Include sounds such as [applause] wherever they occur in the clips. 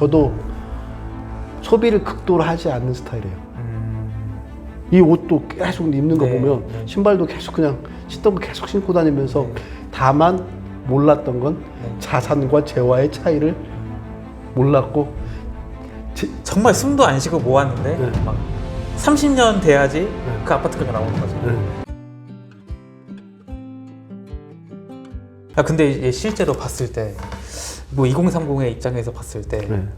저도 소비를 극도로 하지 않는 스타일이에요. 음, 이 옷도 계속 입는 거 네, 보면 네. 신발도 계속 그냥 신던 거 계속 신고 다니면서 다만 몰랐던 건 네. 자산과 재화의 차이를 몰랐고 지- 정말 숨도 안 쉬고 모았는데 네. 막 30년 돼야지 그 아파트가 나오는 거죠. 네. 아 근데 실제로 봤을 때 뭐 2030의 입장에서 봤을 때 네.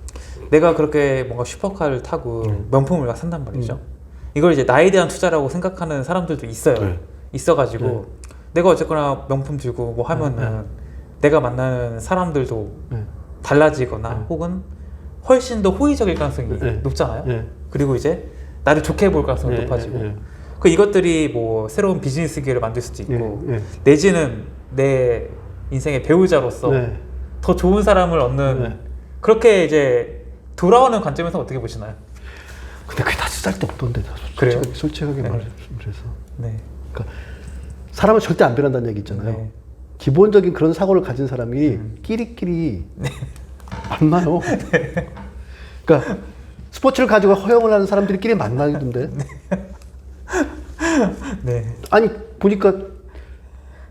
내가 그렇게 뭔가 슈퍼카를 타고 음. 명품을 막 산단 말이죠. 이걸 이제 나에 대한 투자라고 생각하는 사람들도 있어요. 네. 있어가지고 네. 내가 어쨌거나 명품 들고 뭐 하면은 내가 만나는 사람들도 네. 달라지거나 네. 혹은 훨씬 더 호의적일 가능성이 네. 높잖아요. 네. 그리고 이제 나를 좋게 볼 가능성이 네, 높아지고 네, 네. 그 이것들이 뭐 새로운 비즈니스 기회를 만들 수도 있고 네, 네. 내지는 내 인생의 배우자로서 네. 더 좋은 사람을 얻는 네. 그렇게 이제 돌아오는 관점에서 어떻게 보시나요? 근데 그게 다 쓸데없던데 다 그래요? 솔직하게, 솔직하게 네. 말해서 네. 그러니까 사람은 절대 안 변한다는 얘기 있잖아요. 네. 기본적인 그런 사고를 가진 사람이 음. 끼리끼리 네. 만나요. [laughs] 그러니까 스포츠를 가지고 허용을 하는 사람들끼리 만나던데. [laughs] 네. 아니 보니까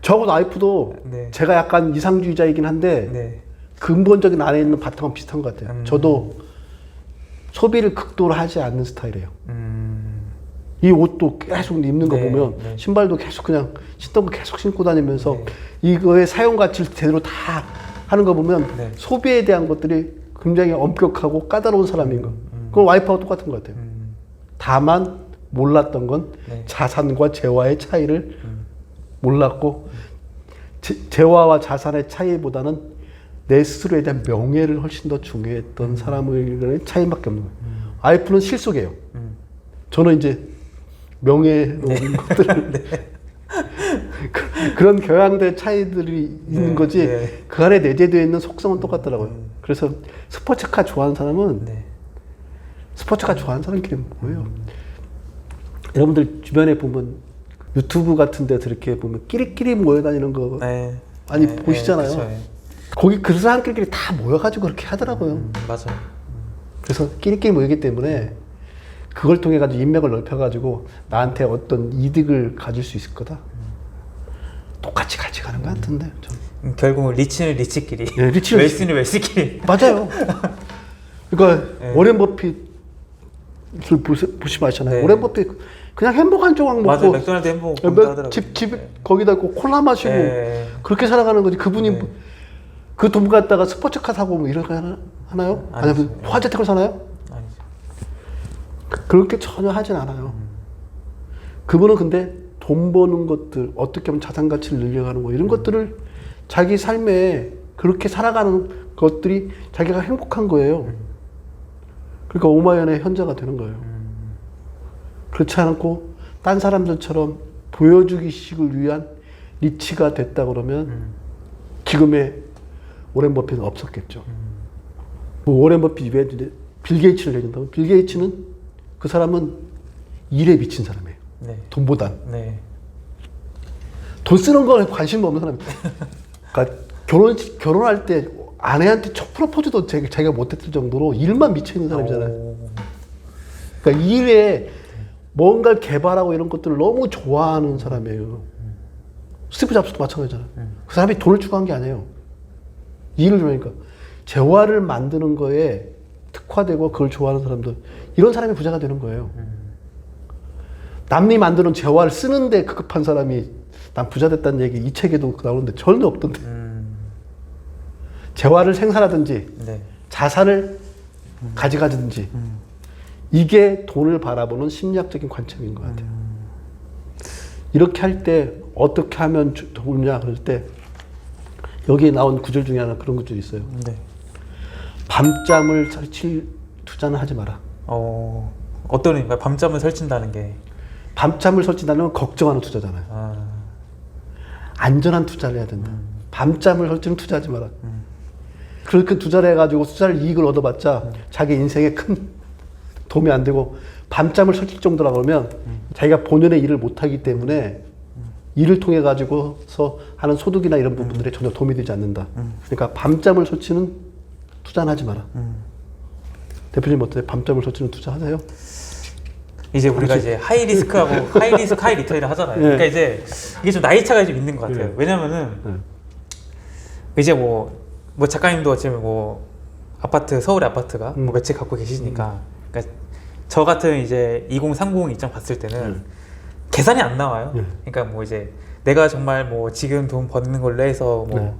저하고 와이프도 네. 제가 약간 이상주의자이긴 한데 네. 근본적인 안에 있는 바탕은 비슷한 것 같아요. 음. 저도 소비를 극도로 하지 않는 스타일이에요. 음. 이 옷도 계속 입는 거 네, 보면 네. 신발도 계속 그냥 신던 거 계속 신고 다니면서 네. 이거의 사용 가치를 제대로 다 하는 거 보면 네. 소비에 대한 것들이 굉장히 엄격하고 까다로운 사람인 거. 음. 그건 와이프하고 똑같은 것 같아요. 음. 다만 몰랐던 건 네. 자산과 재화의 차이를 음. 몰랐고 제- 재화와 자산의 차이보다는 내 스스로에 대한 명예를 훨씬 더 중요했던 사람의 차이밖에 없는 거예요. 와이프는 실속이에요. 음. 저는 이제 명예로운 것들을 [laughs] [laughs] 그, 그런 경향대 차이들이 있는 네, 거지 네. 그 안에 내재되어 있는 속성은 똑같더라고요. 그래서 스포츠카 좋아하는 사람은 네. 스포츠카 좋아하는 사람끼리 뭐예요? 여러분들 주변에 보면 유튜브 같은 데서 이렇게 보면 끼리끼리 모여다니는 거 네. 많이 네, 보시잖아요. 네, 그쵸, 네. 거기 그 사람끼리 다 모여가지고 그렇게 하더라고요. 음, 맞아요. 그래서 끼리끼리 모이기 때문에 그걸 통해 가지고 인맥을 넓혀가지고 나한테 어떤 이득을 가질 수 있을 거다. 똑같이 같이 가는 것 같은데. 좀. 음, 결국은 리치는 리치끼리, 네, 리치는 웰스는 웰스끼리. 맞아요. [laughs] 그러니까 네. 워렌 버핏을 보시, 보시면 아시잖아요. 네. 워렌 버핏 그냥 햄버거 한 조각 맞아요. 먹고 맥도날드 햄버거 뭐 먹는다 하더라고요. 집, 집 네. 거기다 고 콜라 마시고 네. 그렇게 살아가는 거지. 그분이 네. 그 돈 갖다가 스포츠카 사고 뭐 이런 거 하나, 하나요? 아니죠. 아니면 화재택을 사나요? 아니죠. 그렇게 전혀 하진 않아요. 그분은 근데 돈 버는 것들, 어떻게 하면 자산 가치를 늘려가는 거 이런 것들을 자기 삶에 그렇게 살아가는 것들이 자기가 행복한 거예요. 그러니까 오마연의 현자가 되는 거예요. 그렇지 않고 딴 사람들처럼 보여주기식을 위한 리치가 됐다 그러면 지금의 오렌 버핏은 없었겠죠. 뭐 오렌 버핏 이제 빌 게이츠를 내준다면 빌 게이츠는 그 사람은 일에 미친 사람이에요. 네. 돈보단 네. 돈 쓰는 거에 관심 없는 사람이에요. [laughs] 그러니까 결혼 결혼할 때 아내한테 첫 프로포즈도 제- 자기가 못했을 정도로 일만 미쳐 있는 사람이잖아요. 오. 그러니까 일에 뭔가를 개발하고 이런 것들을 너무 좋아하는 사람이에요. 스티브 잡스도 마찬가지잖아요. 그 사람이 돈을 추구한 게 아니에요. 일을 좋아하니까. 재화를 만드는 거에 특화되고 그걸 좋아하는 사람들, 이런 사람이 부자가 되는 거예요. 남이 만드는 재화를 쓰는데 급급한 사람이 난 부자 됐다는 얘기 이 책에도 나오는데 전혀 없던데. 음. 재화를 생산하든지 네. 자산을 가져가든지 이게 돈을 바라보는 심리학적인 관점인 것 같아요. 이렇게 할 때 어떻게 하면 주- 좋냐 그럴 때 여기에 나온 구절 중에 하나 그런 구절이 있어요. 네. 밤잠을 설칠 투자는 하지 마라. 어. 어떤 의미인가요? 밤잠을 설친다는 게. 밤잠을 설치다는 건 걱정하는 투자잖아요. 아. 안전한 투자를 해야 된다. 밤잠을 설치는 투자하지 마라. 그렇게 투자를 해가지고 투자를 이익을 얻어봤자 자기 인생에 큰 도움이 안 되고 밤잠을 설칠 정도라 그러면 자기가 본연의 일을 못 하기 때문에 일을 통해 가지고서 하는 소득이나 이런 부분들에 전혀 도움이 되지 않는다. 그러니까 밤잠을 설치는 투자는 하지 마라. 대표님 어때? 밤잠을 설치는 투자하세요? 이제 우리가 이제 하이 리스크하고 [laughs] 하이 리스크 하이 리턴이라 하잖아요. 네. 그러니까 이제 이게 좀 나이 차가 좀 있는 것 같아요. 네. 왜냐면은 네. 이제 뭐, 뭐 작가님도 지금 뭐 아파트 서울의 아파트가 음. 뭐 몇채 갖고 계시니까 그러니까 저 같은 이제 2030 입장 봤을 때는 네. 계산이 안 나와요. 네. 그러니까 뭐 이제 내가 정말 뭐 지금 돈 버는 걸로 해서 뭐 네.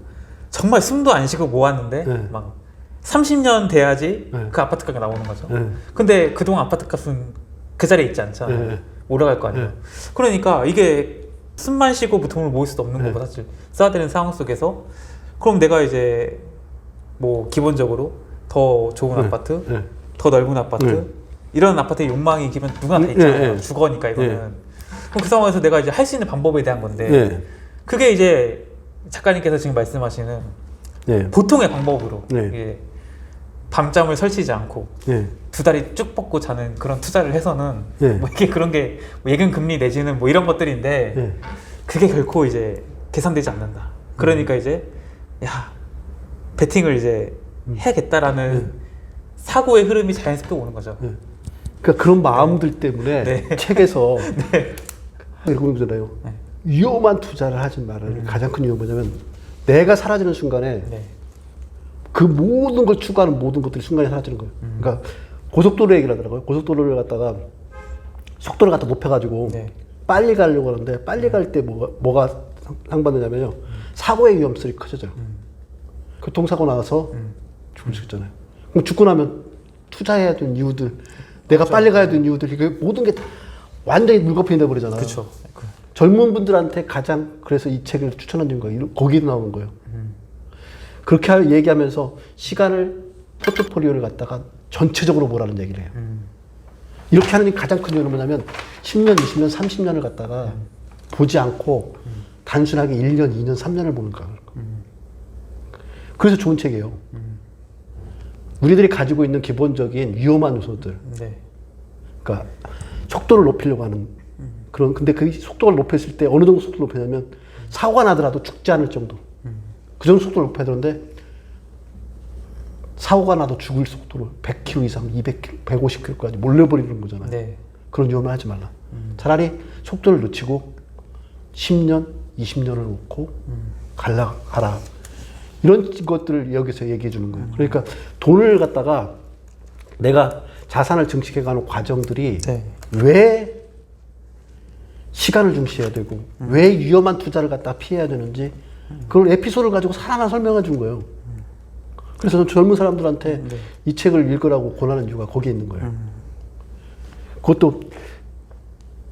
정말 숨도 안 쉬고 모았는데 네. 막 30년 돼야지 네. 그 아파트 값이 나오는 거죠. 네. 근데 그동안 아파트 값은 그 자리에 있지 않잖아요. 네. 올라갈 거 아니에요. 네. 그러니까 이게 숨만 쉬고 뭐 돈을 모을 수도 없는 네. 거고 사실 써야 되는 상황 속에서 그럼 내가 이제 뭐 기본적으로 더 좋은 네. 아파트, 네. 더 넓은 아파트 네. 이런 아파트의 욕망이 기본 누구나 다 네, 있잖아요. 네. 주거니까 이거는. 네. 그럼 그 상황에서 내가 이제 할 수 있는 방법에 대한 건데 네. 그게 이제 작가님께서 지금 말씀하시는 네. 보통의 방법으로 네. 이게 밤잠을 설치지 않고 네. 두 다리 쭉 뻗고 자는 그런 투자를 해서는 네. 뭐 이게 그런 게뭐 예금 금리 내지는 뭐 이런 것들인데 네. 그게 결코 이제 계산되지 않는다. 그러니까 이제 야 베팅을 이제 해야겠다라는 사고의 흐름이 자연스럽게 오는 거죠. 네. 그러니까 그런 마음들 때문에 네. 책에서 [laughs] 이런 거잖아요. 네. 위험한 투자를 하지 말아요. 가장 큰 이유는 뭐냐면 내가 사라지는 순간에 네. 그 모든 걸 추구하는 모든 것들이 순간에 사라지는 거예요. 음. 그러니까 고속도로 얘기를 하더라고요. 고속도로를 갖다가 속도를 갖다 높여가지고 네. 빨리 가려고 하는데 빨리 갈 때 뭐가, 뭐가 상- 상받느냐면요. 사고의 위험성이 커져요. 교통사고 나서 음. 죽을 수 있잖아요. 그럼 죽고 나면 투자해야 되는 이유들, 내가 빨리 가야 되는 이유들, 이게 모든 게 다 완전히 물거품이 돼버리잖아요. 그렇죠. 그, 젊은 분들한테 가장 그래서 이 책을 추천한 이유가 이런- 거기에 나오는 거예요. 음. 그렇게 할- 얘기하면서 시간을 포트폴리오를 갖다가 전체적으로 보라는 얘기를 해요. 음. 이렇게 하는 가장 큰 이유는 뭐냐면 10년, 20년, 30년을 갖다가 보지 않고 단순하게 1년, 2년, 3년을 보는 거예요. 그래서 좋은 책이에요. 우리들이 가지고 있는 기본적인 위험한 요소들, 네. 그러니까 속도를 높이려고 하는 그런 근데 그 속도를 높였을 때 어느 정도 속도를 높이냐면 사고가 나더라도 죽지 않을 정도 그 정도 속도를 높여야 되는데 사고가 나도 죽을 속도로 100km 이상, 200km, 150km까지 몰려버리는 거잖아요. 네. 그런 위험을 하지 말라. 차라리 속도를 늦추고 10년, 20년을 놓고 갈라 가라. 이런 것들을 여기서 얘기해 주는 거예요. 그러니까 돈을 갖다가 내가 자산을 증식해 가는 과정들이 네. 왜 시간을 중시해야 되고 왜 위험한 투자를 갖다 피해야 되는지 그걸 에피소드를 가지고 하나하나 설명해 준 거예요. 그래서 저는 젊은 사람들한테 이 책을 읽으라고 권하는 이유가 거기에 있는 거예요. 그것도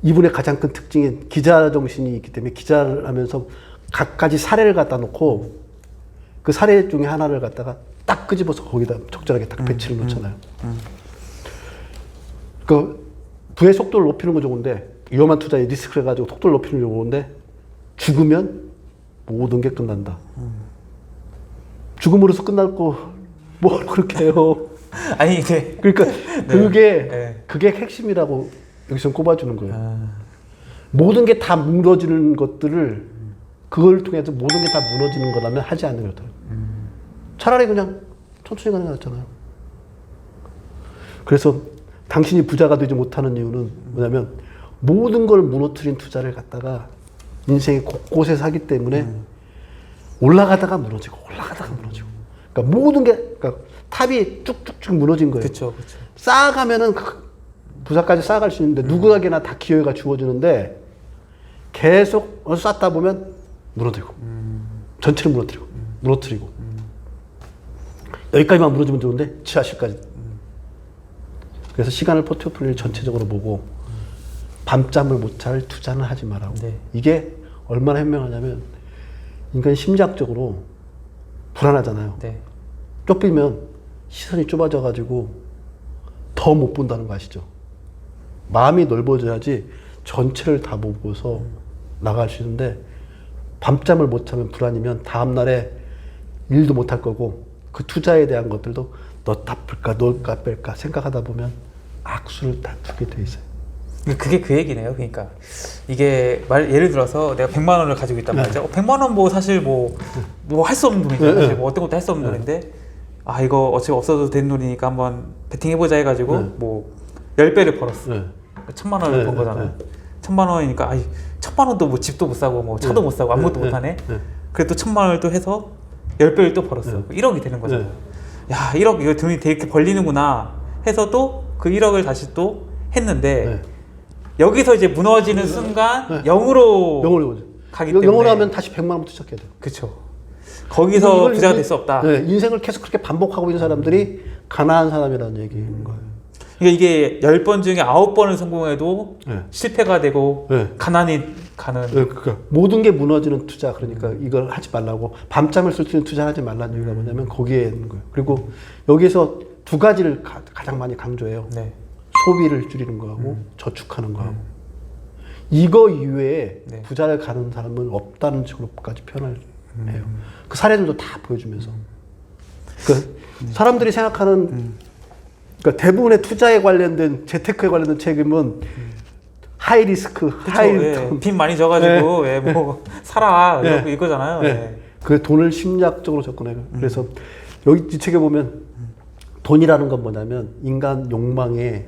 이분의 가장 큰 특징인 기자 정신이 있기 때문에 기자를 하면서 각가지 사례를 갖다 놓고 그 사례 중에 하나를 갖다가 딱 끄집어서 거기다 적절하게 딱 배치를 놓잖아요. 그 부의 속도를 높이는 건 좋은데 위험한 투자에 리스크를 가지고 속도를 높이는 건 좋은데 죽으면 모든 게 끝난다. 죽음으로써 끝날 거뭘 [laughs] 그렇게 해요. [laughs] 아니 [laughs] 네. 그러니까 그게 네. 그게 핵심이라고 여기서 꼽아주는 거예요. 아, 모든 게 다 무너지는 것들을 그걸 통해서 모든 게 다 무너지는 거라면 하지 않는 거다. 차라리 그냥 천천히 가는 게 낫잖아요. 그래서 당신이 부자가 되지 못하는 이유는 뭐냐면 모든 걸 무너뜨린 투자를 갖다가 인생의 곳곳에 사기 때문에 올라가다가 무너지고 올라가다가 무너지고 그러니까 모든 게 그러니까 탑이 쭉쭉쭉 무너진 거예요. 그렇죠, 그렇죠. 쌓아가면은 그 부사까지 쌓아갈 수 있는데 누구에게나 다 기회가 주어지는데 계속 쌓다 보면 무너지고 전체를 무너뜨리고 무너뜨리고 여기까지만 무너지면 좋은데 지하실까지 그래서 시간을 포트폴리오 전체적으로 보고 밤잠을 못 잘 투자는 하지 말라고 네. 이게 얼마나 현명하냐면 인간 심리학적으로 불안하잖아요 네. 좁히면 시선이 좁아져 가지고 더 못 본다는 거 아시죠? 마음이 넓어져야지 전체를 다 보고서 나갈 수 있는데 밤잠을 못 자면 불안이면 다음 날에 일도 못 할 거고 그 투자에 대한 것들도 넣다 풀까 넣을까 뺄까 생각하다 보면 악수를 다 두게 돼 있어요. 그게 그 얘기네요. 그러니까 이게 말 예를 들어서 내가 100만 원을 가지고 있단 말이죠. 어, 100만 원 뭐 사실 뭐 뭐 할 수 없는 돈이죠. 네, 사실 네. 뭐 어떤 것도 할 수 없는 돈인데 아 이거 어차피 없어도 되는 돈이니까 한번 베팅 해 보자 해 가지고 네. 뭐 10배를 벌었어 네. 천만 원을 네, 번 네, 거잖아 네. 천만 원이니까 아이 천만 원도 뭐 집도 못 사고 뭐 차도 네. 못 사고 아무것도 네, 못 하네 네. 그래도 천만 원을 또 해서 10배를 또 벌었어 1억이 되는 거죠 네. 야 1억 이거 돈이 되게 벌리는구나 해서 또 그 1억을 다시 또 했는데 네. 여기서 이제 무너지는 순간 네. 0으로 영어로 보죠. 가기 때문에. 하면 다시 100만 원부터 시작해야 돼요. 그쵸 거기서 부자가 될 수 없다 네, 인생을 계속 그렇게 반복하고 있는 사람들이 가난한 사람이라는 얘기인 거예요. 그러니까 이게 10번 중에 9번을 성공해도 네. 실패가 되고 네. 가난이 가는 네, 그러니까 모든 게 무너지는 투자 그러니까 이걸 하지 말라고 밤잠을 쓸 수 있는 투자 하지 말라는 이유가 뭐냐면 거기에 있는 거예요. 그리고 여기서 두 가지를 가, 장 많이 강조해요. 네. 소비를 줄이는 거하고 저축하는 거하고 이거 이외에 네. 부자를 가는 사람은 없다는 식으로까지 표현을 해요. 그 사례들도 다 보여주면서 그 사람들이 생각하는 그러니까 대부분의 투자에 관련된 재테크에 관련된 책임은 하이 리스크, 하이 그쵸. 예. 리턴 빚 많이 져가지고 예, 뭐 사라 네. [laughs] 이거 이거잖아요. 네. 예. 그 돈을 심리학적으로 접근해요. 그래서 여기 이 책에 보면 돈이라는 건 뭐냐면 인간 욕망의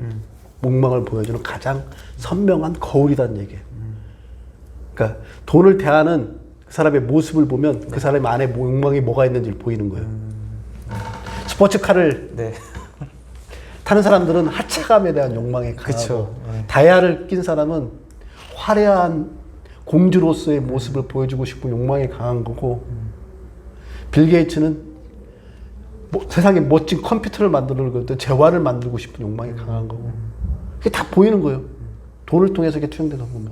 욕망을 보여주는 가장 선명한 거울이라는 얘기예요. 그러니까 돈을 대하는 그 사람의 모습을 보면 그 사람 안에 뭐 욕망이 뭐가 있는지 보이는 거예요. 스포츠카를 네. 타는 사람들은 하차감에 대한 욕망이 강하고. 네. 다이아를 낀 사람은 화려한 공주로서의 모습을 보여주고 싶은 욕망이 강한 거고 빌 게이츠는 뭐, 세상에 멋진 컴퓨터를 만들고 어떤 재화를 만들고 싶은 욕망이 강한 거고 그게 다 보이는 거예요. 돈을 통해서 이게 투영되다 보면